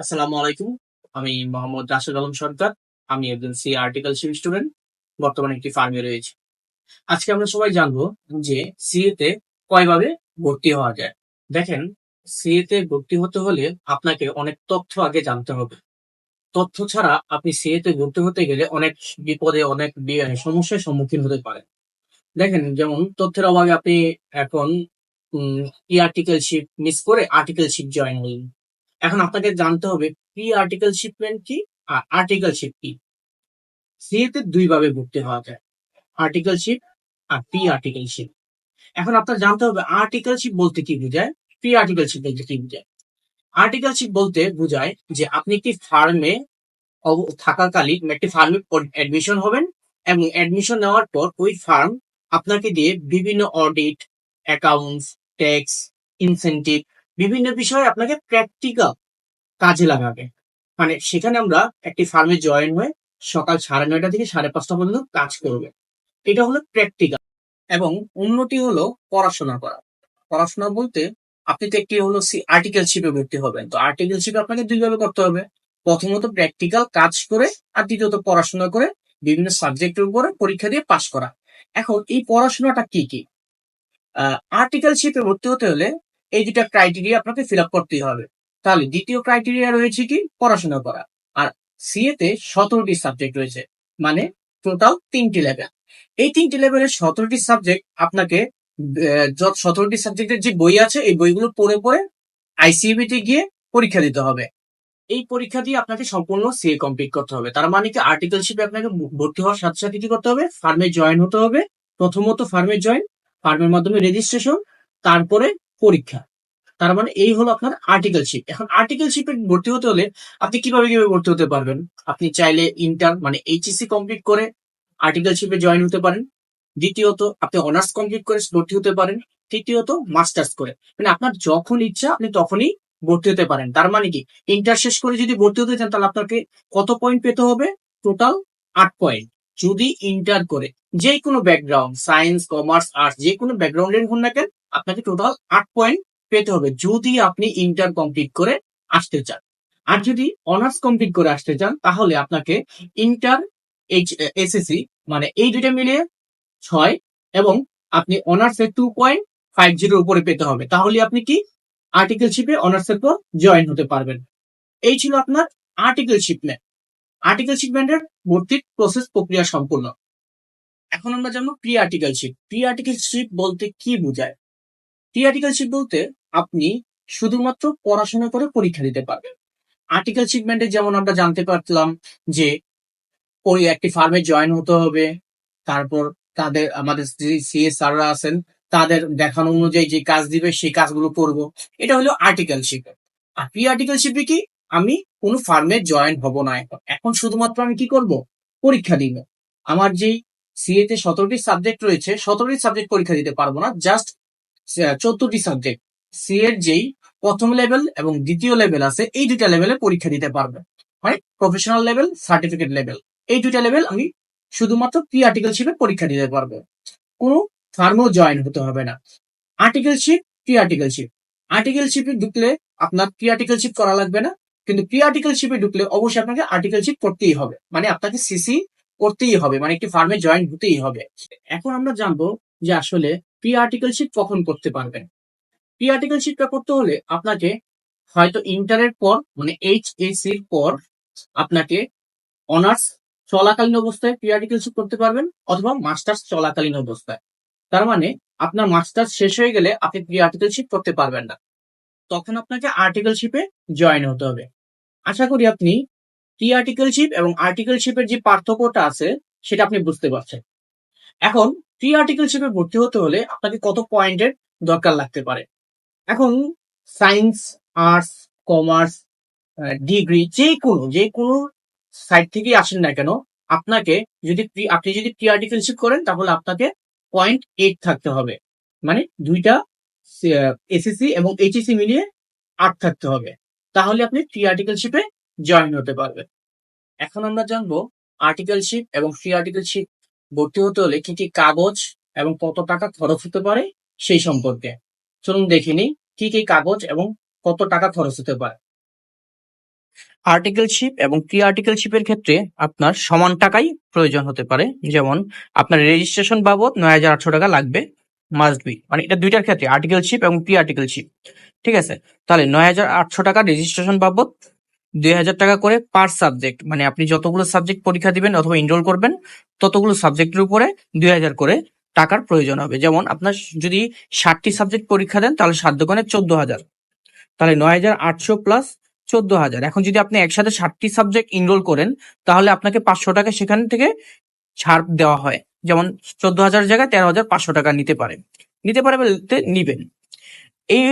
আসসালামু আলাইকুম। আমি মোহাম্মদ রাশেদ আলম সরকার। আমি একজন সি আর্টিকেলশিপ স্টুডেন্ট বর্তমানে একটি ফার্মে রয়েছে। আজকে আমরা সবাই জানব যে সিএ তে কয়ভাবে ভর্তি হওয়া যায়। দেখেন সিএ তে ভর্তি হতে হলে আপনাকে অনেক তথ্য আগে জানতে হবে। তথ্য ছাড়া আপনি সিএ তে ভর্তি হতে গেলে অনেক বিপদে, অনেক সমস্যার সম্মুখীন হতে পারেন। দেখেন, যেমন তথ্যের অভাবে আপনি এখন ই আর্টিকেলশিপ মিস করে আর্টিকেলশিপ জয়েন হলেন। এখন আপনাকে জানতে হবে প্রি আর্টিকেল শিপমেন্ট কি আর আর্টিকেলশিপ কি? সিএতে দুই ভাবে ভর্তি হওয়া যায়। আর্টিকেলশিপ আর প্রি আর্টিকেলশিপ এখন আপনার জানতে হবে আর্টিকেলশিপ বলতে কি বোঝায়? প্রি আর্টিকেলশিপ বলতে কি বোঝায়? আর্টিকেলশিপ বলতে বোঝায় যে আপনি একটি ফার্মে থাকাকালীন একটি ফার্মে অ্যাডমিশন হবেন এবং অ্যাডমিশন নেওয়ার পর ওই ফার্ম আপনাকে দিয়ে বিভিন্ন অডিট অ্যাকাউন্টস ট্যাক্স ইনসেন্টিভ বিভিন্ন বিষয়ে আপনাকে প্র্যাকটিক্যাল কাজে লাগাবে। মানে সেখানে আমরা একটি ফার্মে জয়েন হয়ে সকাল সাড়ে নয়টা থেকে সাড়ে পাঁচটা পর্যন্ত কাজ করবে। এটা হলো প্র্যাকটিক্যাল এবং উন্নতি হলো পড়াশোনা করা। পড়াশোনা বলতে আপনি তো একটি হলো আর্টিকেলশিপে ভর্তি হবেন। তো আর্টিকেলশিপে আপনাকে দুইভাবে করতে হবে। প্রথমত প্র্যাকটিক্যাল কাজ করে আর দ্বিতীয়ত পড়াশোনা করে বিভিন্ন সাবজেক্টের উপরে পরীক্ষা দিয়ে পাশ করা। এখন এই পড়াশোনাটা কি কি? আর্টিকেলশিপে ভর্তি হতে হলে এই দুটা ক্রাইটেরিয়া আপনাকে ফিল আপ করতেই হবে। তাহলে দ্বিতীয় ক্রাইটেরিয়া রয়েছে কি? পড়াশোনা করা। আর সিএ তে সতেরোটি সাবজেক্ট রয়েছে মানে টোটাল তিনটি লেভেল এই তিনটি লেভেলের সতেরোটি সাবজেক্ট আপনাকে যত সতেরোটি সাবজেক্টের যে বই আছে, এই বইগুলো পড়ে পড়ে আইসিএবি তে গিয়ে পরীক্ষা দিতে হবে। এই পরীক্ষা দিয়ে আপনাকে সম্পূর্ণ সিএ কমপ্লিট করতে হবে। তার মানে কি? আর্টিকেলশিপে আপনাকে ভর্তি হওয়ার সাথে সাথে কি করতে হবে? ফার্মে জয়েন হতে হবে। প্রথমত ফার্মে জয়েন ফার্মের মাধ্যমে রেজিস্ট্রেশন তারপরে পরীক্ষা। তার মানে এই হলো আপনার আর্টিকেলশিপ এখন আর্টিকেলশিপে ভর্তি হতে হলে আপনি কীভাবে কীভাবে ভর্তি হতে পারবেন? আপনি চাইলে ইন্টার মানে এইচএসসি কমপ্লিট করে আর্টিকেলশিপে জয়েন হতে পারেন। দ্বিতীয়ত, আপনি অনার্স কমপ্লিট করে ভর্তি হতে পারেন। তৃতীয়ত মাস্টার্স করে। মানে আপনার যখন ইচ্ছা, আপনি তখনই ভর্তি হতে পারেন। তার মানে কি? ইন্টার শেষ করে যদি ভর্তি হতে চান, তাহলে আপনাকে কত পয়েন্ট পেতে হবে? টোটাল আট পয়েন্ট যদি ইন্টার করে যে কোনো ব্যাকগ্রাউন্ড সায়েন্স কমার্স আর্টস যে কোনো ব্যাকগ্রাউন্ডের হন না কেন, আপনাকে টোটাল আট পয়েন্ট পেতে হবে যদি আপনি ইন্টার কমপ্লিট করে আসতে চান। আর যদি অনার্স কমপ্লিট করে আসতে চান, তাহলে আপনাকে ইন্টার এইচ এসএসসি মানে এই দুইটা মিলিয়ে ছয় এবং আপনি অনার্সে টু পয়েন্ট ফাইভ জিরোর উপরে পেতে হবে। তাহলে আপনি কি আর্টিকেলশিপে অনার্সের পর জয়েন হতে পারবেন। এই ছিল আপনার আর্টিকেলশিপমেন্ট আর্টিকেলশিপমেন্টের ভর্তির প্রসেস প্রক্রিয়া সম্পূর্ণ। এখন আমরা জানব pre articleship pre articleship বলতে কি বোঝায়? প্রি আর্টিকেলশিপ বলতে আপনি শুধুমাত্র পড়াশোনা করে পরীক্ষা দিতে পারবেন। আর্টিকেলশিপমেন্টে যেমন আমরা জানতে পারলাম যে ওই একটি ফার্মে জয়েন হতে হবে, তারপর তাদের, আমাদের সিএস স্যাররা আছেন, তাদের দেখানো অনুযায়ী যে কাজ দিবে, সেই কাজগুলো করব। এটা হলো আর্টিকেলশিপ আর প্রি আর্টিকেলশিপে কি? আমি কোনো ফার্মে জয়েন হব না এখন। এখন শুধুমাত্র আমি কি করব? পরীক্ষা দিব। আমার যেই সিএ তে সতেরোটি সাবজেক্ট রয়েছে, সতেরোটি সাবজেক্ট পরীক্ষা দিতে পারব না জাস্ট চোদ্দটি সাবজেক্ট সি এর যেই প্রথম লেভেল এবং দ্বিতীয় লেভেল আছে, এই দুইটা লেভেলে পরীক্ষা দিতে পারবে। মানে প্রফেশনাল লেভেল সার্টিফিকেট লেভেল এই দুইটা লেভেল আমি শুধুমাত্র প্রি আর্টিকেলশিপে পরীক্ষা দিতে পারব। কোনো ফার্মেও জয়েন হতে হবে না। আর্টিকেলশিপ প্রি আর্টিকেলশিপ আর্টিকেলশিপে ঢুকলে আপনার প্রি আর্টিকেলশিপ করা লাগবে না, কিন্তু প্রি আর্টিকেলশিপে ঢুকলে অবশ্যই আপনাকে আর্টিকেলশিপ করতেই হবে। মানে আপনাকে সিসি করতেই হবে মানে একটি ফার্মে জয়েন হতেই হবে। এখন আমরা জানব যে আসলে প্রি আর্টিকেলশিপ কখন করতে পারবেন। প্রি আর্টিকেলশিপটা করতে হলে আপনাকে হয়তো ইন্টারের পর মানে এইচ এর পর আপনাকে অনার্স চলাকালীন অবস্থায় প্রি আর্টিকেলশিপ করতে পারবেন, অথবা মাস্টার্স চলাকালীন অবস্থায়। তার মানে আপনার মাস্টার্স শেষ হয়ে গেলে আপনি প্রি আর্টিকেলশিপ করতে পারবেন না। তখন আপনাকে আর্টিকেলশিপে জয়েন হতে হবে। আশা করি আপনি প্রি আর্টিকেলশিপ এবং আর্টিকেলশিপের যে পার্থক্যটা আছে, সেটা আপনি বুঝতে পারছেন। এখন প্রি আর্টিকেলশিপে ভর্তি হতে হলে আপনাকে কত পয়েন্টের দরকার লাগতে পারে? এখন সায়েন্স আর্টস কমার্স ডিগ্রি যে কোনো যে কোনো সাইড থেকেই আসেন না কেন, আপনাকে যদি আপনি যদি প্রি আর্টিকেলশিপ করেন, তাহলে আপনাকে পয়েন্ট এইট থাকতে হবে। মানে দুইটা এসএসসি এবং এইচএসসি মিলিয়ে আট থাকতে হবে। তাহলে আপনি প্রি আর্টিকেলশিপে জয়েন হতে পারবে। এখন আমরা জানব আর্টিকেলশিপ এবং ফ্রি আর্টিকেলশিপ ভর্তি হতে হলে কি কি কাগজ এবং কত টাকা খরচ হতে পারে সেই সম্পর্কে। চলুন দেখে নিই কি কি কাগজ এবং কত টাকা খরচ হতে পারে। আর্টিকেলশিপ এবং প্রি আর্টিকেলশিপের ক্ষেত্রে আপনার সমান টাকাই প্রয়োজন হতে পারে। যেমন আপনার রেজিস্ট্রেশন বাবদ নয় হাজার আটশো টাকা লাগবে মাস্ট বি মানে এটা দুইটার ক্ষেত্রে আর্টিকেলশিপ এবং প্রি আর্টিকেলশিপ ঠিক আছে? তাহলে নয় হাজার আটশো টাকা রেজিস্ট্রেশন বাবদ দুই হাজার টাকা করে পার সাবজেক্ট মানে আপনি যতগুলো সাবজেক্ট পরীক্ষা দিবেন অথবা এনরোল করবেন, ততগুলো সাবজেক্টের উপরে দুই হাজার করে টাকার প্রয়োজন হবে। যেমন আপনার যদি ষাটটি সাবজেক্ট পরীক্ষা দেন, তাহলে সাত দোকানে চোদ্দ হাজার। তাহলে নয় হাজার আটশো প্লাস চোদ্দ হাজার। এখন যদি আপনি একসাথে ষাটটি সাবজেক্ট এনরোল করেন, তাহলে আপনাকে পাঁচশো টাকা সেখান থেকে ছাড় দেওয়া হয়। যেমন চোদ্দ হাজার জায়গায় তেরো হাজার পাঁচশো টাকা নিতে পারে। নিতে পারে বলতে নিবেন। এই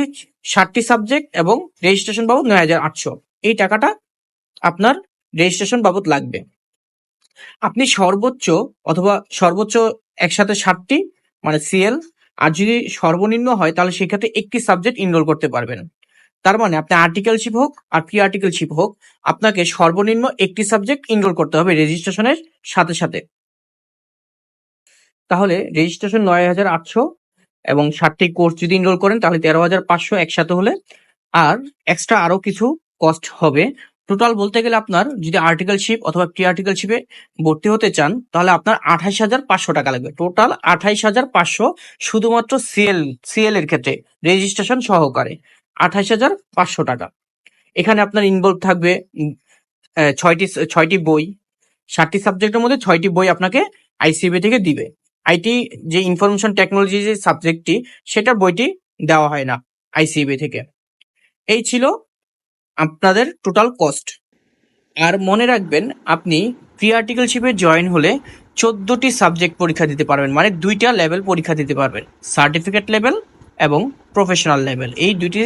ষাটটি সাবজেক্ট এবং রেজিস্ট্রেশন বাবদ নয় হাজার আটশো। এই টাকাটা আপনার রেজিস্ট্রেশন বাবদ লাগবে। আপনি সর্বোচ্চ অথবা সর্বোচ্চ একসাথে ষাটটি মানে সিএল আর যদি সর্বনিম্ন হয় তাহলে সেক্ষেত্রে একটি সাবজেক্ট ইনরোল করতে পারবেন। তার মানে আপনি আর্টিকেলশিপ হোক আর প্রি আর্টিকেলশিপ হোক, আপনাকে সর্বনিম্ন একটি সাবজেক্ট ইনরোল করতে হবে রেজিস্ট্রেশনের সাথে সাথে। তাহলে রেজিস্ট্রেশন নয় হাজার আটশো এবং ষাটটি কোর্স যদি ইনরোল করেন তাহলে তেরো হাজার পাঁচশো একসাথে হলে, আর এক্সট্রা আরও কিছু কস্ট হবে। টোটাল বলতে গেলে আপনার যদি আর্টিকেলশিপ অথবা প্রি আর্টিকেলশিপে ভর্তি হতে চান, তাহলে আপনার আঠাইশ হাজার পাঁচশো টাকা লাগবে। টোটাল আঠাইশ হাজার পাঁচশো শুধুমাত্র সিএল সিএল এর ক্ষেত্রে রেজিস্ট্রেশন সহকারে আঠাইশ হাজার পাঁচশো টাকা। এখানে আপনার ইনভলভ থাকবে ছয়টি ছয়টি বই। ষাটটি সাবজেক্টের মধ্যে ছয়টি বই আপনাকে আইসিবি থেকে দিবে। আইটি যে ইনফরমেশন টেকনোলজি যে সাবজেক্টটি সেটার বইটি দেওয়া হয় না আইসিবি থেকে। এই ছিল আপনাদের টোটাল কস্ট আর মনে রাখবেন, আপনি প্রি আর্টিকেলশিপে জয়েন হলে চোদ্দটি সাবজেক্ট পরীক্ষা দিতে পারবেন মানে দুইটা লেভেল পরীক্ষা দিতে পারবেন। সার্টিফিকেট লেভেল এবং প্রফেশনাল লেভেল এই দুইটি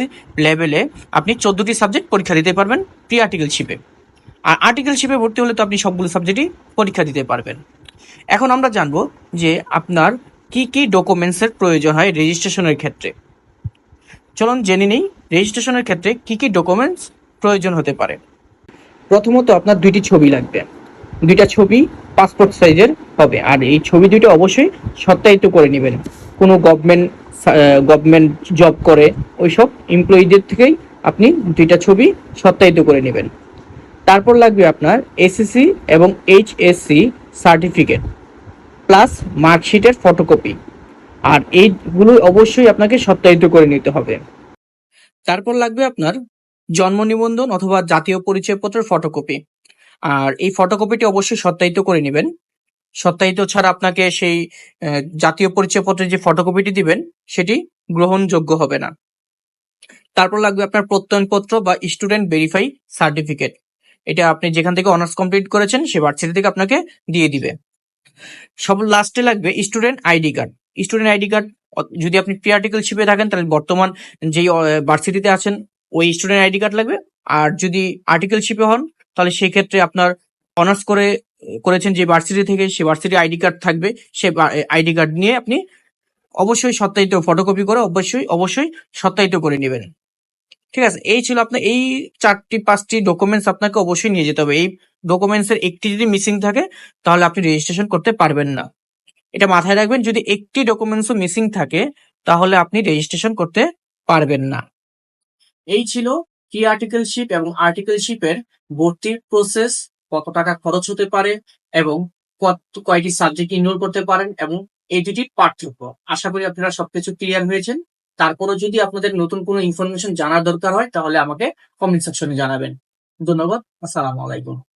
লেভেলে আপনি চোদ্দটি সাবজেক্ট পরীক্ষা দিতে পারবেন প্রি আর্টিকেলশিপে আর আর্টিকেলশিপে ভর্তি হলে তো আপনি সবগুলো সাবজেক্টই পরীক্ষা দিতে পারবেন। এখন আমরা জানব যে আপনার কি কি ডকুমেন্টসের প্রয়োজন হয় রেজিস্ট্রেশনের ক্ষেত্রে। চলুন জেনে নিই রেজিস্ট্রেশনের ক্ষেত্রে কি কি ডকুমেন্টস প্রয়োজন হতে পারে। প্রথমত আপনার দুইটি ছবি লাগবে। দুইটা ছবি পাসপোর্ট সাইজের হবে। আর এই ছবি দুইটা অবশ্যই সত্যায়িত করে নেবেন। কোনো গভর্নমেন্ট গভর্নমেন্ট জব করে ওইসব এমপ্লয়ীদের থেকেই আপনি দুইটা ছবি সত্যায়িত করে নেবেন। তারপর লাগবে আপনার এসএসসি এবং এইচএসসি সার্টিফিকেট প্লাস মার্কশিটের ফটোকপি আর এইগুলো অবশ্যই আপনাকে সত্যায়িত করে নিতে হবে। তারপর লাগবে আপনার জন্ম নিবন্ধন অথবা জাতীয় পরিচয়পত্রের ফটোকপি আর এই ফটোকপিটি অবশ্যই সত্যায়িত করে নেবেন। সত্যায়িত ছাড়া আপনাকে সেই জাতীয় পরিচয়পত্রের যে ফটোকপিটি দিবেন, সেটি গ্রহণযোগ্য হবে না। তারপর লাগবে আপনার প্রত্যয়নপত্র বা স্টুডেন্ট ভেরিফাই সার্টিফিকেট এটা আপনি যেখান থেকে অনার্স কমপ্লিট করেছেন, সে ভার্সিটি থেকে আপনাকে দিয়ে দিবে। সব লাস্টে লাগবে student ID card student ID card যদি আপনি প্রি আর্টিকেলশিপে থাকেন, তাহলে বর্তমান যেই ভার্সিটিতে আছেন ওই স্টুডেন্ট আইডি কার্ড লাগবে। আর যদি আর্টিকেলশিপে হন, তাহলে সেই ক্ষেত্রে আপনার অনার্স করে, করেছেন যে ভার্সিটি থেকে, সে ভার্সিটি আইডি কার্ড থাকবে। সে আইডি কার্ড নিয়ে আপনি অবশ্যই সত্যায়িত ফটোকপি করে, অবশ্যই অবশ্যই সত্যায়িত করে নেবেন। ঠিক আছে, এই ছিল আপনার, এই চারটি, পাঁচটি ডকুমেন্টস আপনাকে অবশ্যই নিয়ে যেতে হবে। এই ডকুমেন্টস এর একটি যদি মিসিং থাকে, তাহলে আপনি রেজিস্ট্রেশন করতে পারবেন না। এটা মাথায় রাখবেন, যদি একটি ডকুমেন্টসও মিসিং থাকে, তাহলে আপনি রেজিস্ট্রেশন করতে পারবেন না। এই ছিল কি আর্টিকেলশিপ এবং আর্টিকেলশিপের ভর্তির প্রসেস কত টাকা খরচ হতে পারে এবং কত, কয়টি সাবজেক্ট ইনরোল করতে পারেন এবং এই দুটি পার্থক্য। আশা করি আপনারা সবকিছু ক্লিয়ার হয়েছেন। তারপরে যদি আপনাদের নতুন কোনো ইনফরমেশন জানার দরকার হয়, তাহলে আমাকে কমেন্ট সেকশনে জানাবেন। ধন্যবাদ। আসসালামু আলাইকুম।